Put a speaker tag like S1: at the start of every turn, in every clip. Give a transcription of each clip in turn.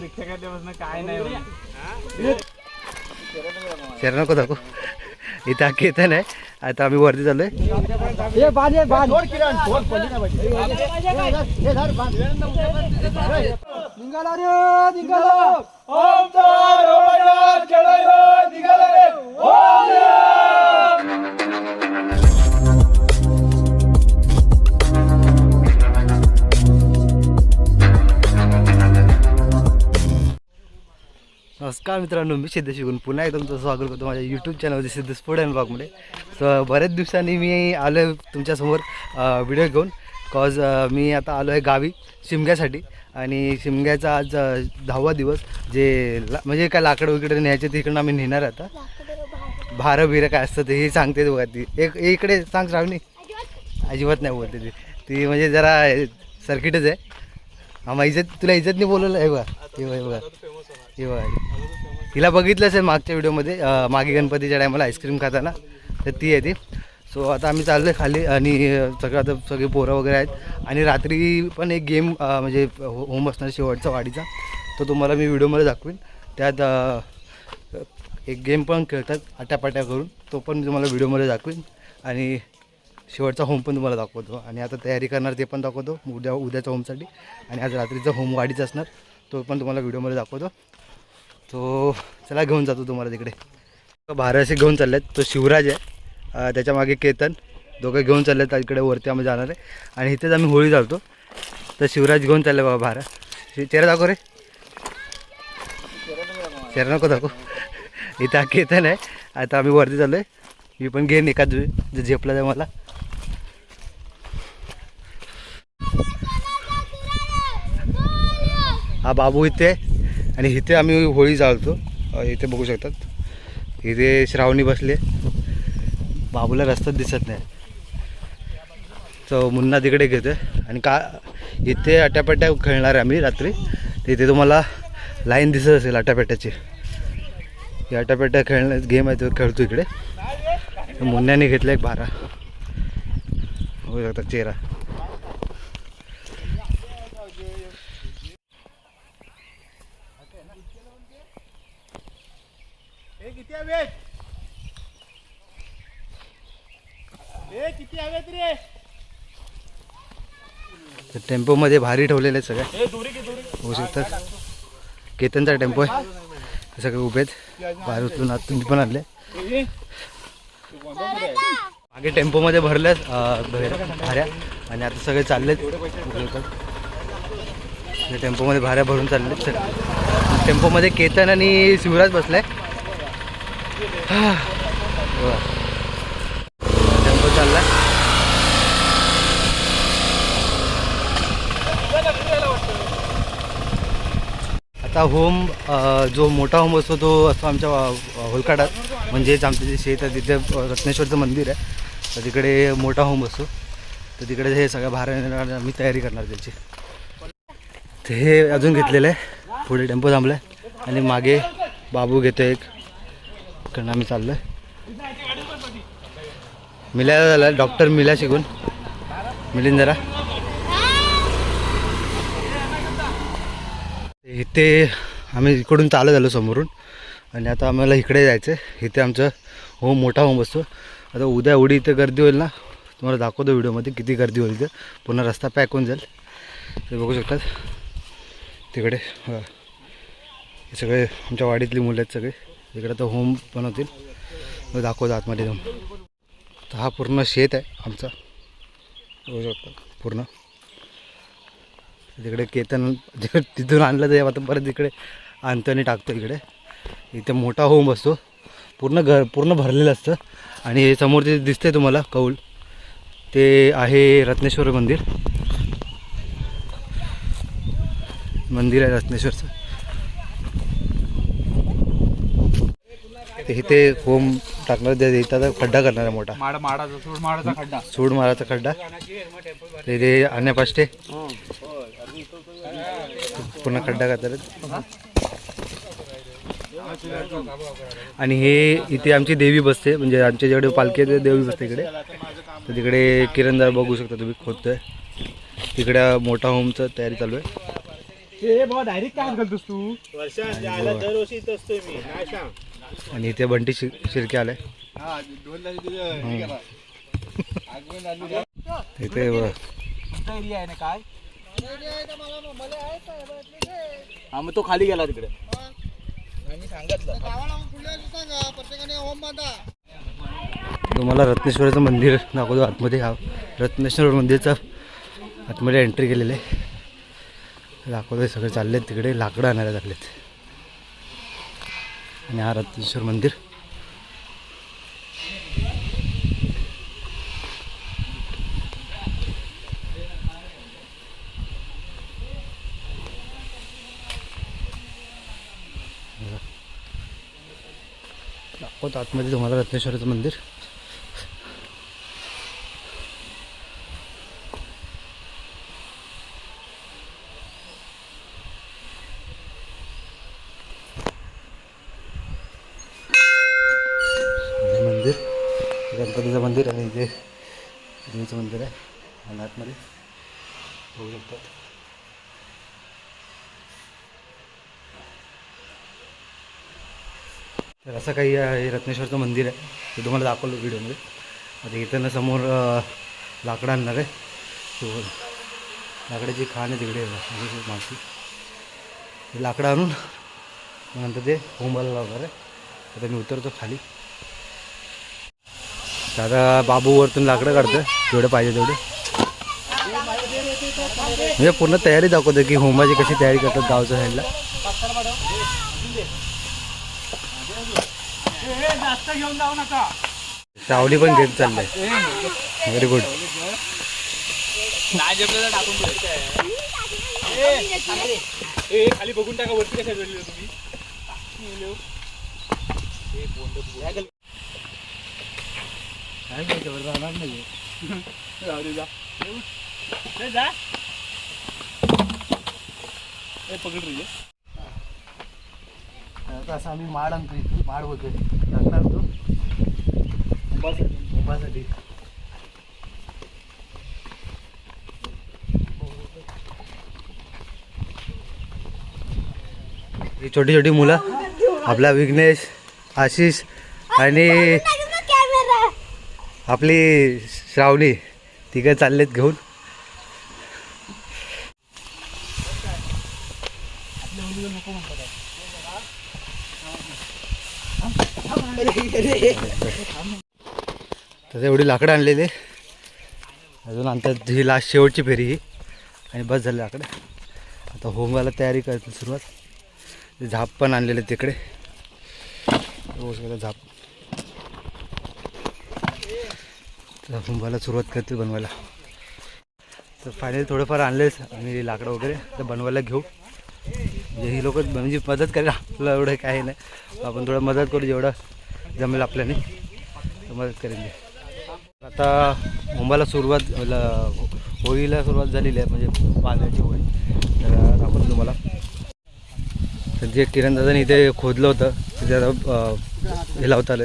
S1: रिक्षा काढल्यापासून काय नाही.
S2: चेहरा नको दाखव. इथं अख्खी येतं नाही. आता आम्ही वरती चाललोय. नमस्कार मित्रांनो मी सिद्धेश शिकून पुन्हा एकदा तुमचं स्वागत करतो माझ्या यूट्यूब चॅनलमध्ये सिद्धेश फूड अँड ब्लॉगमध्ये सो बऱ्याच दिवसांनी मी आलो आहे तुमच्यासमोर व्हिडिओ घेऊन. कॉज मी आता आलो आहे गावी शिमग्यासाठी. आणि शिमग्याचा आज दहावा दिवस. जे ला म्हणजे काय लाकडं वगैरे न्यायचे तिकडनं आम्ही नेणार आता. भारं बिरं काय असतं ते हे सांगते बघा ती. एक इकडे सांग श्रावणी. अजिबात नाही बोलते ती. ती म्हणजे जरा सर्किटच आहे. हा मग इज्जत तुला इज्जत नाही बोलवलं आहे बघा ते बघा. हे बघा हे बघितलं असेल मागच्या व्हिडिओमध्ये मागे गणपतीच्या टायमाला आईस्क्रीम खाताना. तर ती आहे ती. सो आता आम्ही चाललो आहे खाली आणि सगळं आता सगळे पोरं वगैरे आहेत. आणि रात्री पण एक गेम म्हणजे हो- होम असणार शेवटचा वाडीचा तो तुम्हाला मी व्हिडिओमध्ये दाखवीन. त्यात एक गेम पण खेळतात आट्यापाट्या करून. तो पण तुम्हाला व्हिडिओमध्ये दाखवीन. आणि शेवटचा होम पण तुम्हाला दाखवतो. आणि आता तयारी करणार ते पण दाखवतो उद्या उद्याच्या होमसाठी. आणि आज रात्रीचा होम वाढीचा असणार तो पण तुम्हाला व्हिडिओमध्ये दाखवतो. तो चला घेऊन जातो तुम्हाला तिकडे. भारे घेऊन चालले आहेत तो शिवराज आहे. त्याच्यामागे केतन. दोघं घेऊन चालले आहेत तिकडे वरती आम्ही जाणार आहे. आणि इथेच आम्ही होळी चालतो. तर शिवराज घेऊन चालले बाबा भारा शि- चेहरा दाखव रे. चेहरा नको दाखव. इथं केतन आहे. आता आम्ही वरती चाललो आहे मी पण घेईन एखाद जे झेपला आहे मला. हा बाबू इथे आणि इथे आम्ही होळी जाळतो. इथे बघू शकतात. इथे श्रावणी बसले बाबूला रस्ताच दिसत नाही. तो मुन्ना तिकडे घेतो आणि का इथे अट्यापट्या खेळणार आहे आम्ही रात्री. तर इथे तुम्हाला लाईन दिसत असेल अट्यापट्याची ही अट्यापट्या खेळण्या गेम आहे तो खेळतो इकडे. मुन्याने घेतला एक बारा. बघू शकता चेहरा
S1: हे किती हवेत
S2: तर टेम्पोमध्ये भारी ठेवलेले सगळ्या
S1: हे
S2: होऊ शकतात केतनचा टेम्पो आहे. सगळे उभे आहेत. बाहेर उचलून आत तुम्ही पण आणले मागे टेम्पोमध्ये भरले भाऱ्या. आणि आता सगळे चाललेत हे टेम्पोमध्ये भाऱ्या भरून चाललेत सर टेम्पोमध्ये केतन आणि शिवराज बसलाय टेम्पो चाललाय आता होम जो मोठा होम असतो तो असतो आमच्या होलकाडात. म्हणजेच आमचं जे शेत आहे तिथे रत्नेश्वरचं मंदिर आहे. तर तिकडे मोठा होम असतो. तर तिकडे हे सगळ्या भार आम्ही तयारी करणार त्याची. तर हे अजून घेतलेलं आहे. पुढे टेम्पो थांबला आहे आणि मागे बाबू घेतो एक. कारण आम्ही चाललो आहे झालं झाला. डॉक्टर मिला शिकून. मिलिंद जरा. इथे आम्ही इकडून चालत आलो समोरून. आणि आता आम्हाला इकडे जायचं आहे इथे आमचं होम मोठा होम असतो. आता उद्या एवढी इथे गर्दी होईल ना तुम्हाला दाखवतो व्हिडिओमध्ये किती गर्दी होईल तर पूर्ण रस्ता पॅक होऊन जाईल. ते बघू शकतात. तिकडे हे. सगळे आमच्या वाडीतली मुलं आहेत सगळे. इकडे तर होम बनवतील. दाखवतो आतमध्ये जाऊन. तर हा पूर्ण शेत आहे आमचा. बघू शकता. पूर्ण. तिकडे केतन तिथून आणलं ते आता परत तिकडे आणतो आणि टाकतो इकडे. इथे मोठा होम असतो पूर्ण घर पूर्ण भरलेलं असतं. आणि हे समोर ते दिसतंय तुम्हाला कौल ते आहे रत्नेश्वर मंदिर. मंदिर आहे रत्नेश्वरचं. इथे होम टाकणार ते इथं खड्डा करणार आहे मोठा.
S1: माड माडाचा सूड माडाचा खड्डा.
S2: सूड माराचा खड्डा. ते इथे पुन्हा खड्डा करतात. आणि हे इथे आमची देवी बसते म्हणजे आमच्या जेवढे पालखी आहे ते देवी बसते इकडे. तर तिकडे किरणदार बघू शकता तुम्ही खोदतोय. तिकडे मोठा होमचं तयारी चालू आहे.
S1: डायरेक्ट काय तू? वर्षा दरवर्षी
S2: आणि इथे बंटी शि शिर्के
S1: झाली.
S2: इथे
S1: काय हा मग तो खाली गेला तिकडे.
S2: तुम्हाला रत्नेश्वराचं मंदिर दाखवतो आतमध्ये. हा रत्नेश्वर मंदिरचा आतमध्ये एंट्री केलेली आहे. दाखवतोय सगळे. चाललेत तिकडे. लाकडं आणायला चाललेत. आणि हा रत्नेश्वर मंदिर. दाखवत आतमध्ये तुम्हाला रत्नेश्वराचं मंदिर. गणपतीचं मंदिर आहे इथे? देवीचं मंदिर आहे. आणि आतमध्ये बघू शकतात. तर असं काही आहे रत्नेश्वरचं मंदिर आहे. ते तुम्हाला दाखवलं व्हिडिओमध्ये. आता इथं ना समोर लाकडं आणणार आहे. तो लाकडाची खाण आहे तिकडे माणसी ते लाकडं आणून नंतर ते होंबाला लावणार आहे. आता मी उतरतो खाली. आता बाबू वरतून लाकडं काढतं जेवढं पाहिजे तेवढे. म्हणजे पूर्ण तयारी दाखवतो की होमाची कशी तयारी करतात गावच्या साईडला. सावली पण घेत चाललंय. व्हेरी गुड
S1: खाली बघून टाका वरती कशा वेळेला तुम्ही जाऊ दे, जा. ए, जा. ए, पकड रे
S2: आता असं आम्ही माड आणतो इथून माड होतोय लागणार तो मुंबासाठी ही छोटी छोटी मुलं. आपला विघ्नेश आशिष आणि आपली श्रावणी तिघं चाललेत घेऊन. तर एवढी लाकडं आणलेली. अजून आणतात ही लास्ट शेवटची फेरी ही. आणि बस झाली लाकडं. आता होमवाला तयारी करतील सुरुवात. झाप पण आणलेले तिकडे. झाप. तर होमवाला सुरुवात करते बनवायला. तर फायनली थोडंफार आणलेच आम्ही लाकडं वगैरे तर बनवायला घेऊ. म्हणजे ही लोक म्हणजे मदत करेल आपलं एवढं काही नाही. आपण थोडं मदत करू जेवढं जमेल आपल्याने. तर मदत करेन मी आता मुंबईला सुरुवात ल- होळीला सुरुवात झालेली आहे म्हणजे पाण्याची होळी. तर दाखवतो तुम्हाला. तर जे किरण दादाने इथे खोदलं होतं तिथे आता हे लावता आले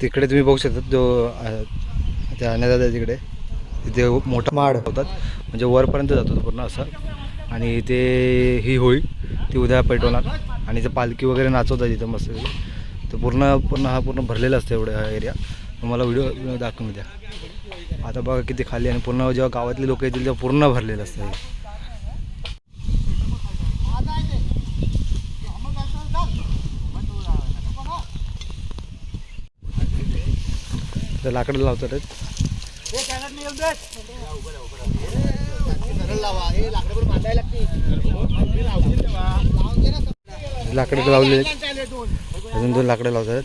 S2: तिकडे तुम्ही बघू शकता जो त्या अन्नदादा तिकडे. तिथे मोठा माड होतात. म्हणजे वरपर्यंत जातो तो पूर्ण असा. आणि इथे ही होळी ती उद्या पेटवणार. आणि ते पालखी वगैरे नाचवतात इथं मस्त तर पूर्ण पूर्ण हा पूर्ण भरलेला असतो एवढा हा एरिया तुम्हाला व्हिडिओ दाखवून द्या. आता बघा किती खाली आणि पूर्ण जेव्हा गावातले लोक येतील तेव्हा पूर्ण भरलेलं असतं तर लाकडं लावतात लाकडं आहेत. अजून दोन लाकडं लावतात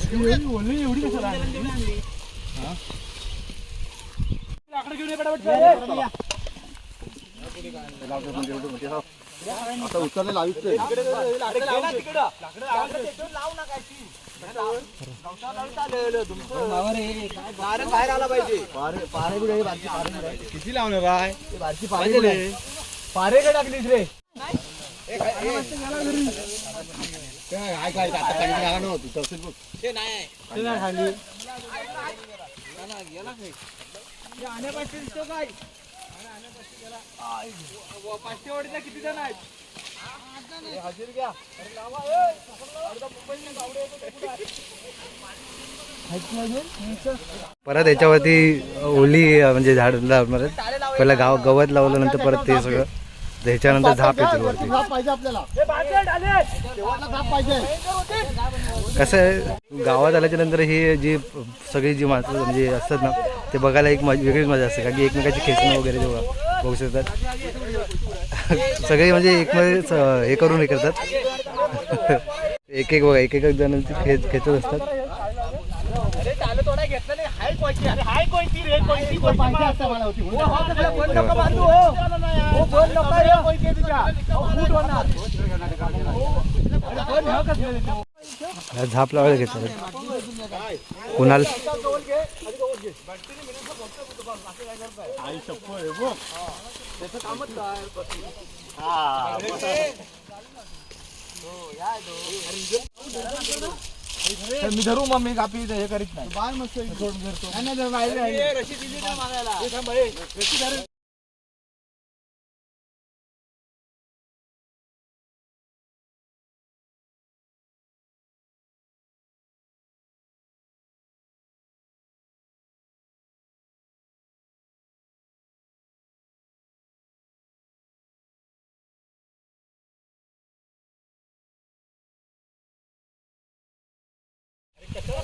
S1: एवढी कशाला आणली? हा? लाकडं घेऊन काय पटापट.
S3: आता उचलले लावित
S1: किती लावणार आहे
S3: पारेकडे टाकलीस रे
S1: काय काय आता
S2: परत याच्यावरती ओली म्हणजे झाड लावणार पहिला गाव गवत लावलं नंतर परत ते सगळं. ह्याच्यानंतर झाप येतील वरती. कसं आहे गावात आल्याच्यानंतर ही जी सगळी जी माणसं म्हणजे असतात ना ते बघायला एक वेगळीच मजा असते कारण की एकमेकाची खेचणं वगैरे जेव्हा बघू शकतात. सगळे म्हणजे एकमेक हे करून हे करतात. एक एक बघा एक एक जणांची खेच खेचत असतात.
S3: झापला वेळ मला
S2: झाप लावायला घेतात कुणाल?
S1: आई शप्पो आहे. बघ
S3: मी धरू मग मी कापी हे करीत नाही बाय मस्त धरतो नाही नाही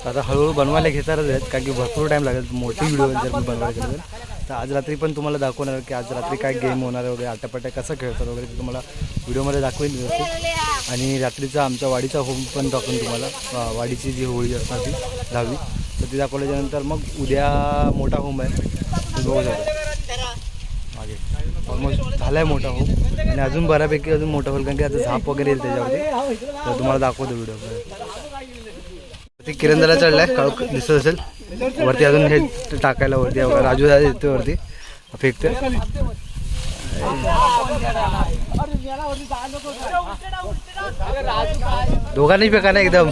S2: आता हळूहळू बनवायला घेणारच आहेत कारण की भरपूर टाईम लागेल. मोठी व्हिडिओ जर मी बनवायला गेलं तर. आज रात्री पण तुम्हाला दाखवणार की आज रात्री काय गेम होणार आहे वगैरे आटापाट्या कसं खेळतात वगैरे ते तुम्हाला व्हिडिओमध्ये दाखवेन व्यवस्थित. आणि रात्रीचा आमच्या वाडीचा होम पण दाखवून तुम्हाला. वाडीची जी होळी असणार ती दहावी. तर ती दाखवल्याच्यानंतर मग उद्या मोठा होम आहे. बघू शकता. मागे. ऑलमोस्ट झाला आहे मोठा होम आणि अजून बऱ्यापैकी अजून मोठा होईल कारण की आता झाप वगैरे येईल त्याच्यावरती. तर तुम्हाला दाखवतो व्हिडिओ ते किरणदाला चढलाय. काळू दिसत असेल. वरती अजून हे टाकायला वरती राजू दादा येतो वरती. फेकते दोघांनी फेका ना एकदम.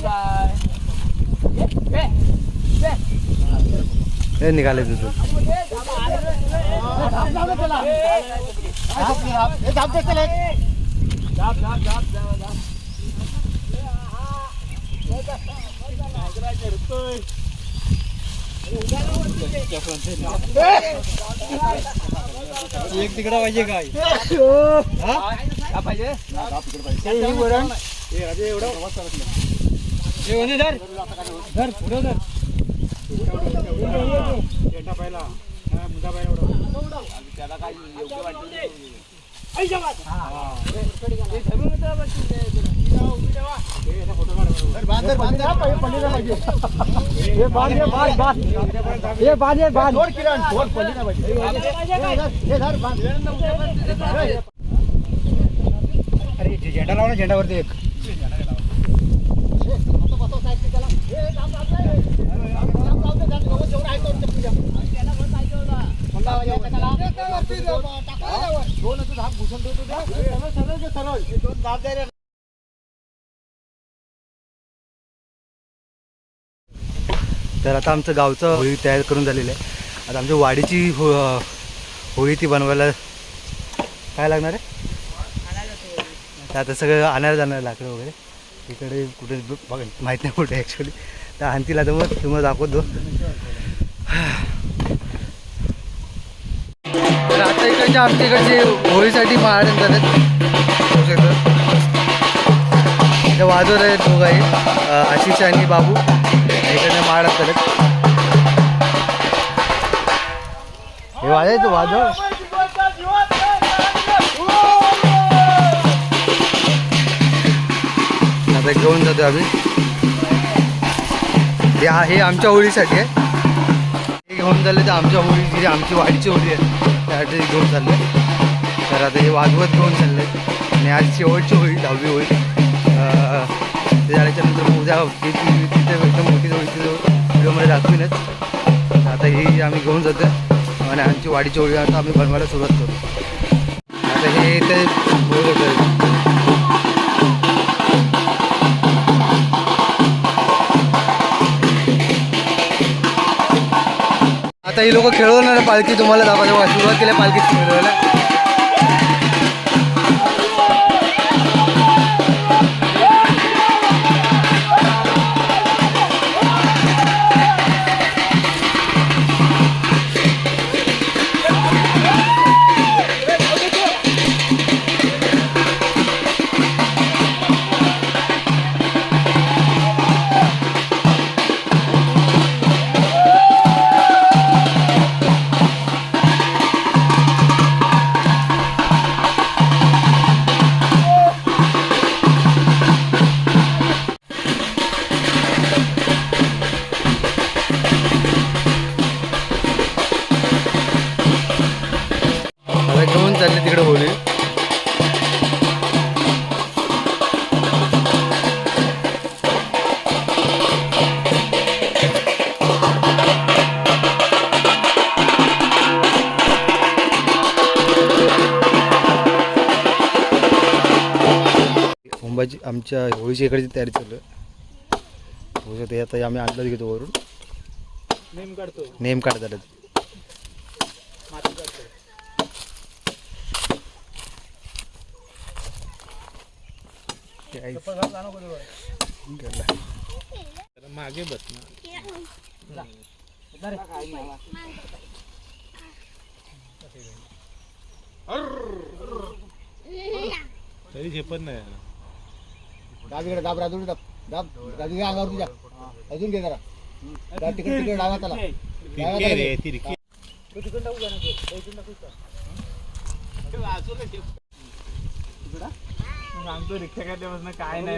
S2: हे निघाले तिथून.
S3: झाप दे
S1: एक तिकडं पाहिजे काय?
S3: पाहिजे धर. पुढे धर.
S1: पेटा पहिला मुद्दा पहिला. एवढा.
S3: बांध बांध पडली पाहिजे हे बांध हे बांध बांध हे
S2: तर आता आमचं गावचं होळी तयार करून झालेलं आहे. आता आमच्या वाडीची हो होळी ती बनवायला काय लागणार आहे? आता सगळं आणायला जाणार लाकडं वगैरे. इकडे कुठे माहीत नाही कुठे ॲक्च्युली तर आणतील आता मग तुम्हाला दाखवतो. तर आता इकडच्या आमच्या इकडचे होळीसाठी महाराज जातात. इथे वाजवत आहेत दोघाही अं, आशिष आणि बाबू. इकडनं महाराज करत. हे तू वाजव. आता घेऊन जातो आम्ही. हे हे आमच्या होळीसाठी आहे घेऊन चालले तर आमच्या होळी जी म्हणजे आमची वाडीची होळी आहे. त्यासाठी घेऊन चालले. तर तर आता हे वाजवत घेऊन चालले. आणि आज शेवटची होळी दहावी होळी ते झाल्याच्यानंतर उद्या तिथे एकदम मोठी होळी तिथे व्हिडिओमध्ये दाखवीनच. आता ही आम्ही घेऊन जातो. आणि आमची वाडीची होळी आता आम्ही बनवायला सुरुवात करतो आता हे ते होळी आता ही लोक खेळवणार पालखी तुम्हाला दाखवायचं. सुरुवात केल्या पालखी खेळवायला आमच्या होळीच्या इकडची तयारी चालू आहे. होळीचं ते आता आम्ही आणलं घेतो वरून.
S1: नेम काढतो.
S2: नेम
S1: काढतो. मागे बस ना. तरी झेपत नाही. याला.
S3: दाब इकडे दाब. राजून दाब. दाब राजू घ्या अंगावर तुझ्या. अजून घे जरा. दाब तिकडे तिकडे डावा त्याला
S1: तिरकी रे तिरकी. सांगतो रिक्षा काढल्यापासून काय नाही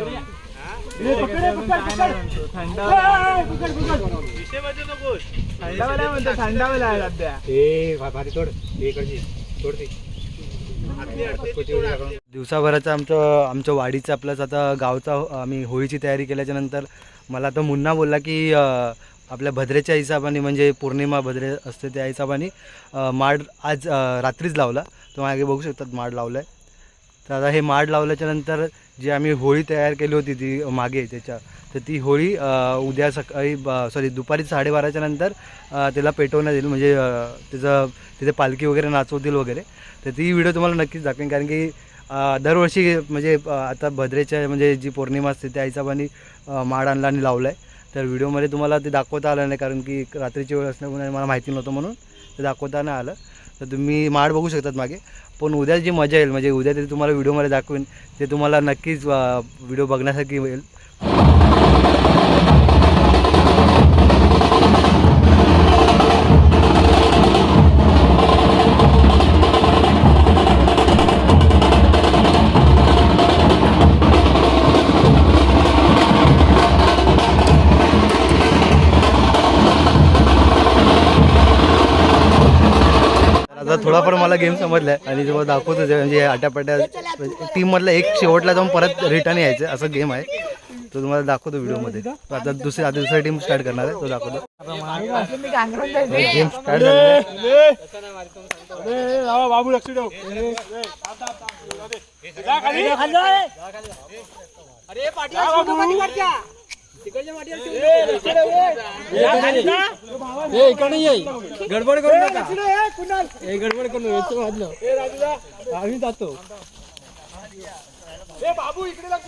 S1: थंडावाला म्हणतो थंडावाला आहे सध्या.
S3: ए भारी तोड. इकडची. तोड ते.
S2: दिवसाभराचं आमचं आमच्या वाडीचं प्लस आता गावचा आम्ही होळीची तयारी केल्याच्यानंतर मला आता मुन्ना बोलला की आपल्या भद्रेच्या हिसाबाने म्हणजे पौर्णिमा भद्रे असते त्या हिसाबाने माड आज रात्रीच लावला. तो मागे बघू शकतात माड लावला आहे तर आता हे माड लावल्याच्या नंतर जी आम्ही होळी तयार केली होती ती मागे त्याच्या तर ती होळी उद्या सकाळी सॉरी दुपारी साडेबाराच्या नंतर त्याला पेटवण्यात येईल. म्हणजे त्याचं तिथे पालखी वगैरे नाचवतील वगैरे. तर ती व्हिडिओ तुम्हाला नक्कीच दाखवेन. कारण की दरवर्षी म्हणजे आता भद्रेच्या म्हणजे जी पौर्णिमा असते त्या हिशोबाने माड आणला आणि लावला आहे तर व्हिडिओमध्ये तुम्हाला ते दाखवता आलं नाही कारण की रात्रीची वेळ असल्यामुळे म्हणजे मला माहिती नव्हतं म्हणून ते दाखवता नाही आलं. तर तुम्ही माड बघू शकतात मागे. पण उद्या जी मजा येईल म्हणजे उद्या ते तुम्हाला व्हिडिओमध्ये दाखवेन ते तुम्हाला नक्कीच व्हिडिओ बघण्यासारखी होईल. तेव्हा पण मला गेम समजलाय. आणि जेव्हा दाखवतो म्हणजे आट्यापाट्या टीममधला एक शेवटला जाऊन परत रिटर्न यायचं असं गेम आहे. तो तुम्हाला दाखवतो व्हिडिओमध्ये आता दुसरी आता दुसरी टीम स्टार्ट करणार आहे तो दाखवतो. गेम स्टार्ट
S1: बाबू लक्ष ठेव
S3: गडबड करू नका. ए गडबड करू वाजलं आम्ही जातो.
S1: बाबू इकडे लक्ष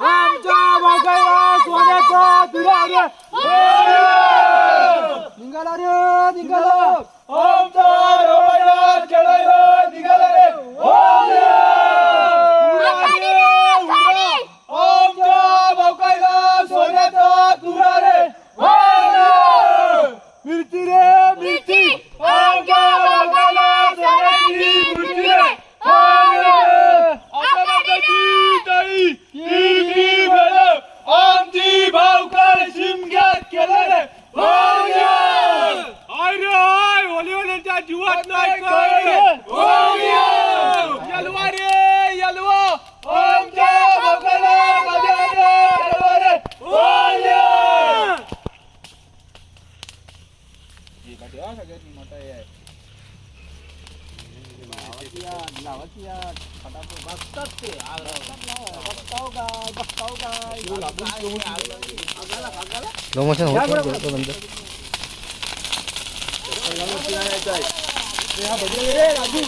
S3: आमच्या बागाला सोन्याचा तुरा रे निघाला रे निघाला. आमचा रोया खेळायला निघाला रे आमच्या बागाला सोन्याचा तुरा रे मिरची रे मिरची आमच्या बागाला सोन्याची मिरची रे आमची भावकार शिमग्यात केलं रे
S1: ओलीवाल्यांच्या जीवात नाही
S3: यलवा रे यलवा आमच्या भावकाला गजानन यलवा रे
S2: प्रमोशन होत नाही थोडं नंतर
S3: रे राजू